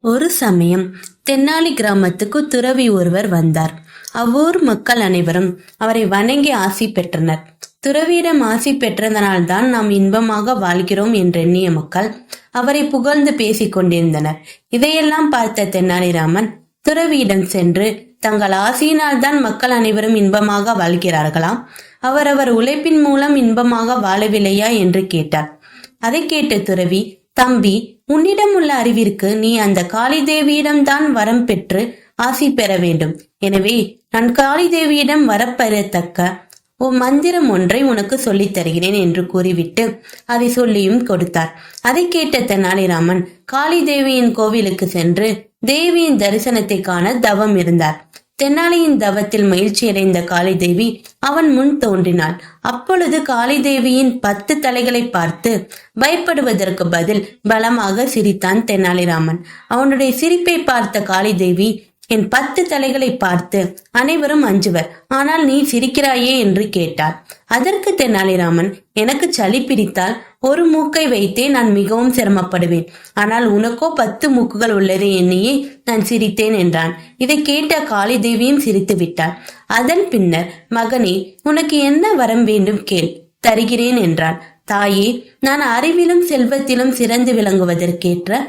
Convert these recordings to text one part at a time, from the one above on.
ஒரு சமயம் தென்னாலி கிராமத்துக்கு துறவி ஒருவர் வந்தார். அவ்வூர் மக்கள் அனைவரும் அவரை வணங்கி ஆசி பெற்றனர். துறவியிடம் ஆசி பெற்றதனால்தான் நாம் இன்பமாக வாழ்கிறோம் என்றெண்ணிய மக்கள் அவரை புகழ்ந்து பேசிக் கொண்டிருந்தனர். இதையெல்லாம் பார்த்த தென்னாலிராமன் துறவியிடம் சென்று தங்கள் ஆசையினால் தான் மக்கள் அனைவரும் இன்பமாக வாழ்கிறார்களாம். அவரவர் உழைப்பின் மூலம் இன்பமாக வாழவில்லையா? என்று கேட்டார். அதை கேட்ட துறவி தம்பி உன்னிடம் உள்ள அறிவிற்கு நீ அந்த காளி தேவியிடம்தான் வரம் பெற்று ஆசி பெற வேண்டும். எனவே நான் காளி தேவியிடம் வரப்பெறத்தக்க ஓ மந்திரம் ஒன்றை உனக்கு சொல்லித் தருகிறேன் என்று கூறிவிட்டு அதை சொல்லியும் கொடுத்தார். அதை கேட்ட தெனாலிராமன் காளி தேவியின் கோவிலுக்கு சென்று தேவியின் தரிசனத்தை காண தவம் இருந்தார். தென்னாலியின் தவத்தில் மகிழ்ச்சியடைந்த காளி தேவி அவன் முன் தோன்றினாள். அப்பொழுது காளி தேவியின் பத்து தலைகளை பார்த்து பயப்படுவதற்கு பதில் பலமாக சிரித்தான் தெனாலிராமன். அவனுடைய சிரிப்பை பார்த்த காளி தேவி என் பத்து தலைகளை பார்த்து அனைவரும் அஞ்சுவர். ஆனால் நீ சிரிக்கிறாயே? என்று கேட்டார் அதற்கு தெனாலிராமன் எனக்கு சளி பிடித்தால் ஒரு மூக்கை வைத்தே நான் மிகவும் சிரமப்படுவேன். ஆனால் உனக்கோ பத்து மூக்குகள் உள்ளது என்னையே நான் சிரித்தேன் என்றான். இதை கேட்ட காளி தேவியும் சிரித்து விட்டார் அதன் பின்னர் மகனே உனக்கு என்ன வரம் வேண்டும் கேள் தருகிறேன் என்றான். தாயே நான் அறிவிலும் செல்வத்திலும் சிறந்து விளங்குவதற்கேற்ற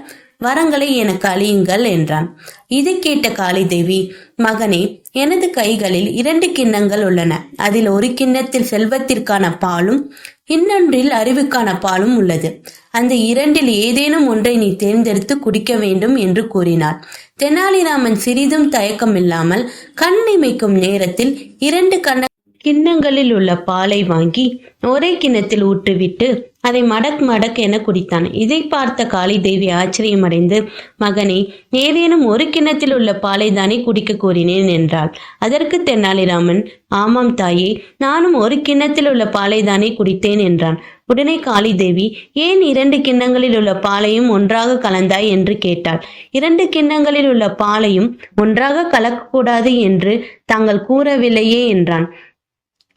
வரங்களை எனக்கு அழியுங்கள் என்றான். இதை கேட்ட காளி தேவி மகனே எனது கைகளில் இரண்டு கிண்ணங்கள் உள்ளன. அதில் ஒரு கிண்ணத்தில் செல்வத்திற்கான பாலும் இன்னொன்றில் அறிவுக்கான பாலும் உள்ளது. அந்த இரண்டில் ஏதேனும் ஒன்றை நீ தேர்ந்தெடுத்து குடிக்க வேண்டும் என்று கூறினார் தெனாலிராமன் சிறிதும் தயக்கமில்லாமல் கண் இமைக்கும் நேரத்தில் இரண்டு கண்ண கிண்ணங்களில் உள்ள பாலை வாங்கி ஒரே கிண்ணத்தில் ஊற்றுவிட்டு அதை மடக் மடக் என குடித்தான். இதை பார்த்த காளி தேவி ஆச்சரியமடைந்து மகனே ஏதேனும் ஒரு கிண்ணத்தில் உள்ள பாலை தானே குடிக்க கூறினேன் என்றாள். அதற்கு தென்னாலிராமன் ஆமாம் தாயே நானும் ஒரு கிண்ணத்தில் உள்ள பாலை தானே குடித்தேன் என்றான். உடனே காளி தேவி ஏன் இரண்டு கிண்ணங்களில் உள்ள பாலையும் ஒன்றாக கலந்தாய் என்று கேட்டாள். இரண்டு கிண்ணங்களில் உள்ள பாலையும் ஒன்றாக கலக்கக்கூடாது என்று தாங்கள் கூறவில்லையே என்றான்.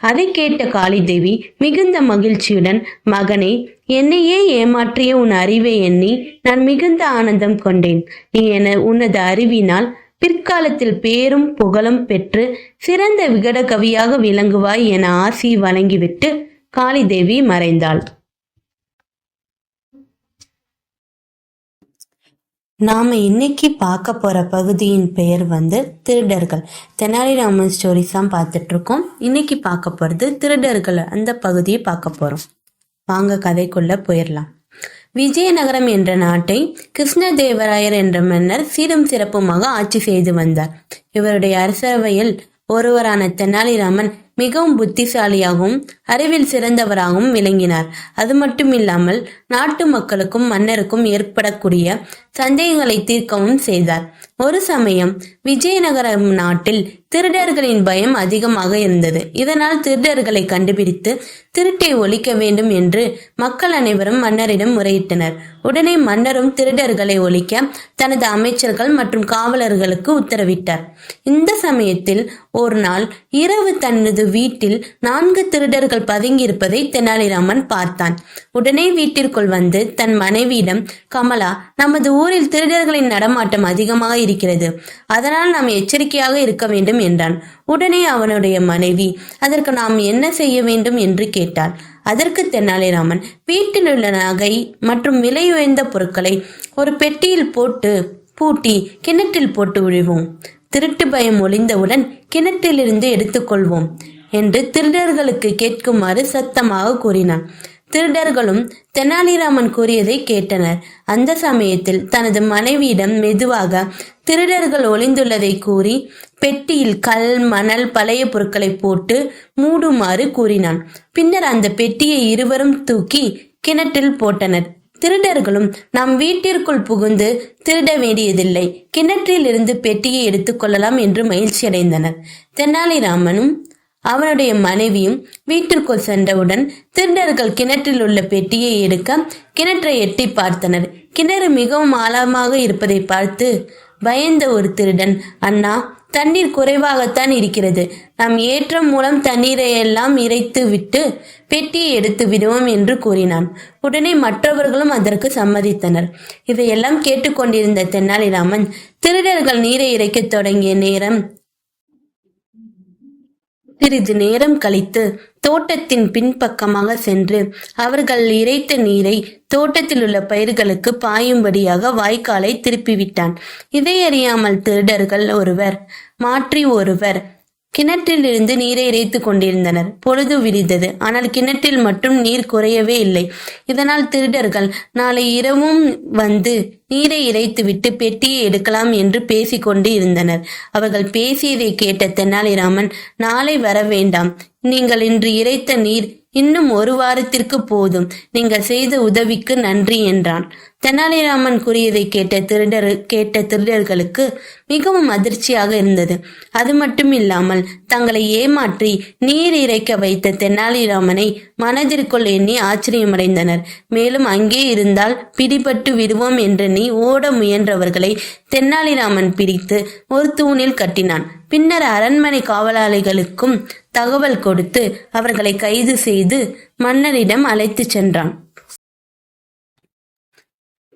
அதை கேட்ட காளிதேவி மிகுந்த மகிழ்ச்சியுடன் மகனே என்னையே ஏமாற்றிய உன் அறிவை எண்ணி நான் மிகுந்த ஆனந்தம் கொண்டேன். நீ என உனது அறிவினால் பிற்காலத்தில் பேரும் புகழும் பெற்று சிறந்த விகட கவியாக விளங்குவாய் என ஆசி வழங்கிவிட்டு காளிதேவி மறைந்தாள். நாம இன்னைக்கு பார்க்க போற பகுதியின் பெயர் வந்து திருடர்கள். தெனாலிராமன் ஸ்டோரிஸ் தான் பார்த்துட்டு இருக்கோம் இன்னைக்கு பார்க்க போறது திருடர்கள். அந்த பகுதியை பார்க்க போறோம். வாங்க கதைக்குள்ள போயிடலாம் விஜயநகரம் என்ற நாட்டை கிருஷ்ணதேவராயர் என்ற மன்னர் சீரும் சிறப்புமாக ஆட்சி செய்து வந்தார். இவருடைய அரசவையில் ஒருவரான தெனாலிராமன் மிகவும் புத்திசாலியாகவும் அறிவில் சிறந்தவராகவும் விளங்கினார். அது மட்டுமில்லாமல் நாட்டு மக்களுக்கும் மன்னருக்கும் ஏற்படக்கூடிய சந்தேகங்களை தீர்க்கவும் செய்தார். ஒரு சமயம் விஜயநகரம் நாட்டில் திருடர்களின் பயம் அதிகமாக இருந்தது. இதனால் திருடர்களை கண்டுபிடித்து திருட்டை ஒழிக்க வேண்டும் என்று மக்கள் அனைவரும் மன்னரிடம் முறையிட்டனர். உடனே மன்னரும் திருடர்களை ஒழிக்க தனது அமைச்சர்கள் மற்றும் காவலர்களுக்கு உத்தரவிட்டார். இந்த சமயத்தில் ஒரு நாள் இரவு தனது வீட்டில் நான்கு திருடர்கள் பதுங்கியிருப்பதை தெனாலிராமன் பார்த்தான். உடனே வீட்டிற்குள் வந்து தன் மனைவியிடம் கமலா நமது ஊரில் திருடர்களின் நடமாட்டம் அதிகமாக இருக்கிறது. அதனால் நாம் எச்சரிக்கையாக இருக்க வேண்டும் என்றான். உடனே அவனுடைய மனைவி அதற்கு நாம் என்ன செய்ய வேண்டும்? என்று கேட்டாள். அதற்கு தென்னாலிராமன் வீட்டில் உள்ள நகை மற்றும் விலை உயர்ந்த பொருட்களை ஒரு பெட்டியில் போட்டு பூட்டி கிணற்றில் போட்டு விழுவோம் திருட்டு பயம் ஒளிந்தவுடன் கிணற்றிலிருந்து எடுத்துக்கொள்வோம் என்று திருடர்களுக்கு கேட்குமாறு சத்தமாக கூறினான். திருடர்களும் தெனாலிராமன் கூறியதை கேட்டனர். அந்த சமயத்தில் தனது மனைவியிடம் மெதுவாக திருடர்கள் ஒளிந்துள்ளதை கூறி பெட்டியில் கல் மணல் பழைய பொருட்களை போட்டு மூடுமாறு கூறினான். பின்னர் அந்த பெட்டியை இருவரும் தூக்கி கிணற்றில் போட்டனர். திருடர்களும் நம் வீட்டிற்குள் புகுந்து திருட வேண்டியதில்லை. கிணற்றில் இருந்து பெட்டியை எடுத்துக்கொள்ளலாம் என்று மகிழ்ச்சியடைந்தனர். தெனாலிராமனும் அவனுடைய மனைவியும் வீட்டிற்குள் சென்றவுடன் திருடர்கள் கிணற்றில் உள்ள பெட்டியை எடுக்க கிணற்றை எட்டி பார்த்தனர். கிணறு மிகவும் ஆழமாக இருப்பதை பார்த்து பயந்த ஒரு திருடன். அண்ணா தண்ணீர் குறைவாகத்தான் இருக்கிறது. நாம் ஏற்றம் மூலம் தண்ணீரை எல்லாம் இறைத்து விட்டு பெட்டியை எடுத்து விடுவோம் என்று கூறினான். உடனே மற்றவர்களும் அதற்கு சம்மதித்தனர். இதையெல்லாம் கேட்டுக்கொண்டிருந்த தெனாலிராமன் திருடர்கள் நீரை இறைக்கத் தொடங்கிய நேரம் சிறிது நேரம் கழித்து தோட்டத்தின் பின்பக்கமாக சென்று அவர்கள் இறைத்த நீரை தோட்டத்தில் உள்ள பயிர்களுக்கு பாயும்படியாக வாய்க்காலை திருப்பிவிட்டான். இதை அறியாமல் திருடர்கள் ஒருவர் மாற்றி ஒருவர் கிணற்றிலிருந்து நீரை இறைத்து கொண்டிருந்தனர். பொழுது விரிந்தது ஆனால் கிணற்றில் மட்டும் நீர் குறையவே இல்லை. இதனால் திருடர்கள் நாளை இரவும் வந்து நீரை இறைத்துவிட்டு பெட்டியை எடுக்கலாம் என்று பேசிக்கொண்டு இருந்தனர். அவர்கள் பேசியதை கேட்ட தெனாலிராமன் நாளை வர வேண்டாம். நீங்கள் இன்று இறைத்த நீர் இன்னும் ஒரு வாரத்திற்கு போதும். நீங்கள் செய்த உதவிக்கு நன்றி என்றான். தெனாலிராமன் கூறியதை கேட்ட திருடர் கேட்ட திருடர்களுக்கு மிகவும் அதிர்ச்சியாக இருந்தது. அது மட்டும் இல்லாமல் தங்களை ஏமாற்றி நீர் இறைக்க வைத்த தெனாலிராமனை மனதிற்குள் எண்ணி ஆச்சரியமடைந்தனர். மேலும் அங்கே இருந்தால் பிடிபட்டு விடுவோம் என்று நீ ஓட முயன்றவர்களை தெனாலிராமன் பிடித்து ஒரு தூணில் கட்டினான். பின்னர் அரண்மனை காவலாளிகளுக்கும் தகவல் கொடுத்து அவர்களை கைது செய்து மன்னரிடம் அழைத்துச் சென்றான்.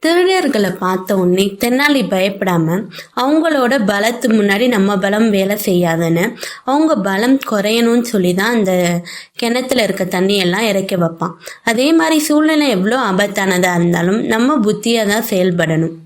திருடர்களை பார்த்த உடனே தென்னாலி பயப்படாம அவங்களோட பலத்து முன்னாடி நம்ம பலம் வேலை செய்யாதுன்னு அவங்க பலம் குறையணும்னு சொல்லி தான் அந்த கிணத்துல இருக்க தண்ணியெல்லாம் இறக்கி வைப்பான். அதே மாதிரி சூழ்நிலை எவ்வளோ ஆபத்தானதாக இருந்தாலும் நம்ம புத்தியாக தான் செயல்படணும்.